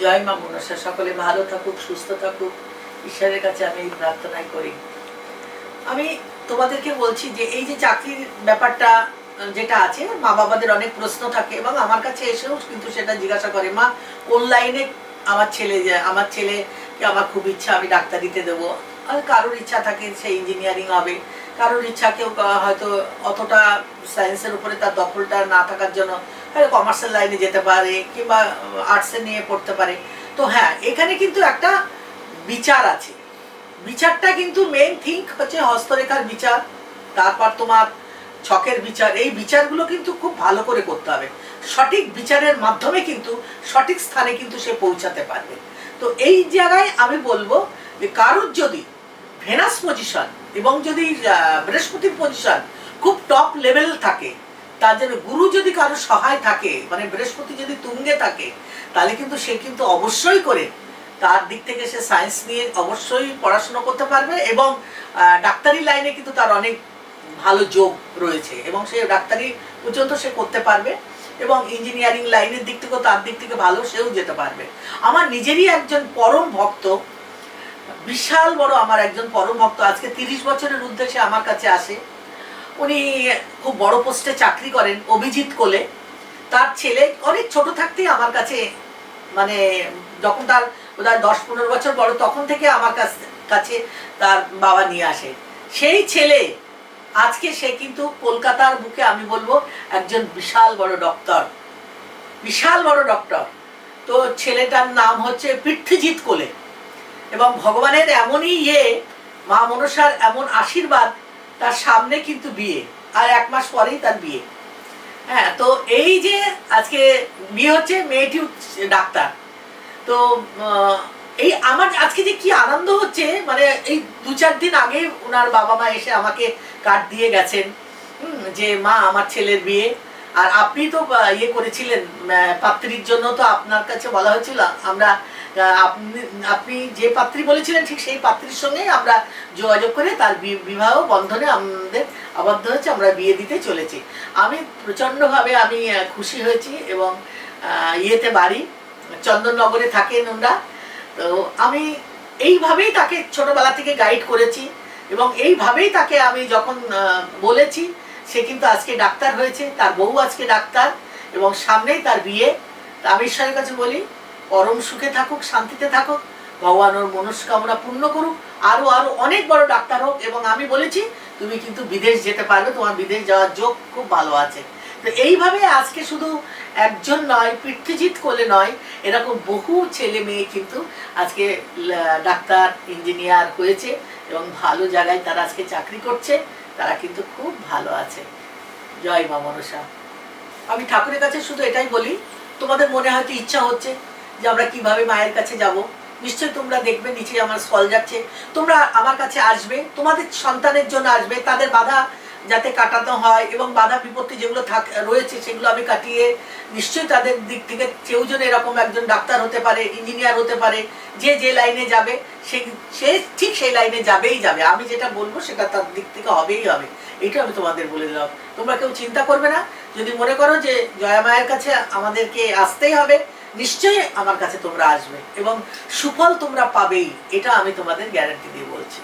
জয় মা মনসা, সকলে ভালো থাকুক, সুস্থ থাকুক। ঈশ্বরের কাছে আমি প্রার্থনাই করি। আমি তোমাদেরকে বলছি যে এই যে চাকরির ব্যাপারটা, যেটা আছে, মা বাবাদের অনেক প্রশ্ন থাকে এবং আমার কাছে এসেও কিন্তু সেটা জিজ্ঞাসা করে, মা, কোন লাইনে আমার ছেলে আমার ছেলেকে আমার খুব ইচ্ছা, আমি ডাক্তারিতে দেবো? আর কারোর ইচ্ছা থাকে সে ইঞ্জিনিয়ারিং হবে। কারোর ইচ্ছা কেউ হয়তো অতটা সায়েন্সের উপরে তার দখলটা না থাকার জন্য কমার্সের লাইনে যেতে পারে কিংবা আর্টসে নিয়ে পড়তে পারে। তো হ্যাঁ এখানে কিন্তু একটা বিচার আছে। বিচারটা কিন্তু মেন থিঙ্ক হচ্ছে হস্তরেখার বিচার, তারপর তোমার ছকের বিচার। এই বিচারগুলো কিন্তু খুব ভালো করে করতে হবে। সঠিক বিচারের মাধ্যমে কিন্তু, সঠিক স্থানে কিন্তু সে পৌঁছাতে পারবে। তো এই জায়গায় আমি বলব যে কারোর যদি ভেনাস পজিশন এবং যদি বৃহস্পতির পজিশন খুব টপ লেভেল থাকে তার জন্য গুরু যদি কারও সহায় থাকে মানে বৃহস্পতি যদি তুঙ্গে থাকে, তাহলে কিন্তু সে কিন্তু অবশ্যই করে তার দিক থেকে সে সায়েন্স নিয়ে অবশ্যই পড়াশোনা করতে পারবে এবং ডাক্তারি লাইনে কিন্তু তার অনেক ভালো যোগ রয়েছে এবং সে ডাক্তারি পর্যন্ত সে করতে পারবে এবং ইঞ্জিনিয়ারিং লাইনের দিক থেকেও তার দিক থেকে ভালো সেও যেতে পারবে। আমার নিজেরই একজন পরম ভক্ত, বিশাল বড় আমার একজন পরম ভক্ত, আজকে তিরিশ বছরের উদ্দেশ্যে আমার কাছে আসে। উনি খুব বড় পোস্টে চাকরি করেন, অভিজিৎ কোলে। তার ছেলে অনেক ছোট থাকতেই আমার কাছে মানে যখন তার বোধহয় দশ পনেরো বছর বড়, তখন থেকে আমার কাছ তার বাবা নিয়ে আসে। সেই ছেলে, আজকে সে কিন্তু কলকাতার বুকে আমি বলব একজন বিশাল বড় ডক্টর। বিশাল বড় ডক্টর। তো ছেলেটার নাম হচ্ছে পৃথ্বীজিৎ কোলে। এবং ভগবানের এমনই ইয়ে মা মনসার এমন আশীর্বাদ তার সামনে কিন্তু বিয়ে, আর এক মাস পরেই তার বিয়ে। হ্যাঁ তো এই যে আজকে বিয়ে হচ্ছে, মেয়েটি ডাক্তার। তো এই আমার আজকে যে কি আনন্দ হচ্ছে মানে এই দু চার দিন আগে ওনার বাবা মা এসে আমাকে কার্ড দিয়ে গেছেন যে মা, আমার ছেলের বিয়ে। আর আপনি তো ইয়ে করেছিলেন পাত্রীর জন্য তো আপনার কাছে বলা হয়েছিল, আমরা আপনি আপনি যে পাত্রী বলেছিলেন ঠিক সেই পাত্রীর সঙ্গে আমরা যোগাযোগ করে তার বিবাহ বন্ধনে আমাদের আবদ্ধ হচ্ছে আমরা বিয়ে দিতে চলেছি। আমি প্রচণ্ডভাবে আমি খুশি হয়েছি এবং ইয়েতে বাড়ি, চন্দননগরে থাকেন ওনারা। তো আমি এইভাবেই তাকে ছোটবেলা থেকে গাইড করেছি এবং এইভাবেই তাকে আমি যখন বলেছি, সে কিন্তু আজকে ডাক্তার হয়েছে, তার বউ আজকে ডাক্তার এবং সামনেই তার বিয়ে। তা আমি ঈশ্বরের কাছে বলি পরম সুখে থাকুক, শান্তিতে থাকুক ভগবান ওর মনস্কামনা পূর্ণ করুক, আরও আরও অনেক বড় ডাক্তার হোক। এবং আমি বলেছি, তুমি কিন্তু বিদেশ যেতে পারবে তোমার বিদেশ যাওয়ার যোগ খুব ভালো আছে। তো এইভাবে আজকে শুধু একজন নয় পৃথ্বীজিৎ কোলে নয়, এরকম বহু ছেলে মেয়ে কিন্তু আজকে ডাক্তার, ইঞ্জিনিয়ার হয়েছে এবং ভালো জায়গায় তারা আজকে চাকরি করছে। তারা কিন্তু খুব ভালো আছে। জয় মা মনসা। আমি ঠাকুরের কাছে শুধু এটাই বলি, তোমাদের মনে হয়তো ইচ্ছা হচ্ছে যে আমরা কীভাবে মায়ের কাছে যাব। নিশ্চয়ই তোমরা দেখবে, নিচে আমার স্কল যাচ্ছে। তোমরা আমার কাছে আসবে, তোমাদের সন্তানের জন্য আসবে, তাদের বাধা যাতে কাটাতে হয় এবং বাধা বিপত্তি যেগুলো থাক, রয়েছে সেগুলো আমি কাটিয়ে নিশ্চয়ই তাদের দিক থেকে কেউ যেন এরকম একজন ডাক্তার হতে পারে, ইঞ্জিনিয়ার হতে পারে, যে যে লাইনে যাবে, সে সে ঠিক সেই লাইনে যাবেই যাবে। আমি যেটা বলব সেটা তার দিক থেকে হবেই হবে। এটা আমি তোমাদের বলে দিলাম। তোমরা কেউ চিন্তা করবে না। যদি মনে করো যে জয়া মায়ের কাছে আমাদেরকে আসতেই হবে নিশ্চয়ই আমার কাছে তোমরা আসবে এবং সুফল তোমরা পাবেই, এটা আমি তোমাদের গ্যারান্টি দিয়ে বলছি।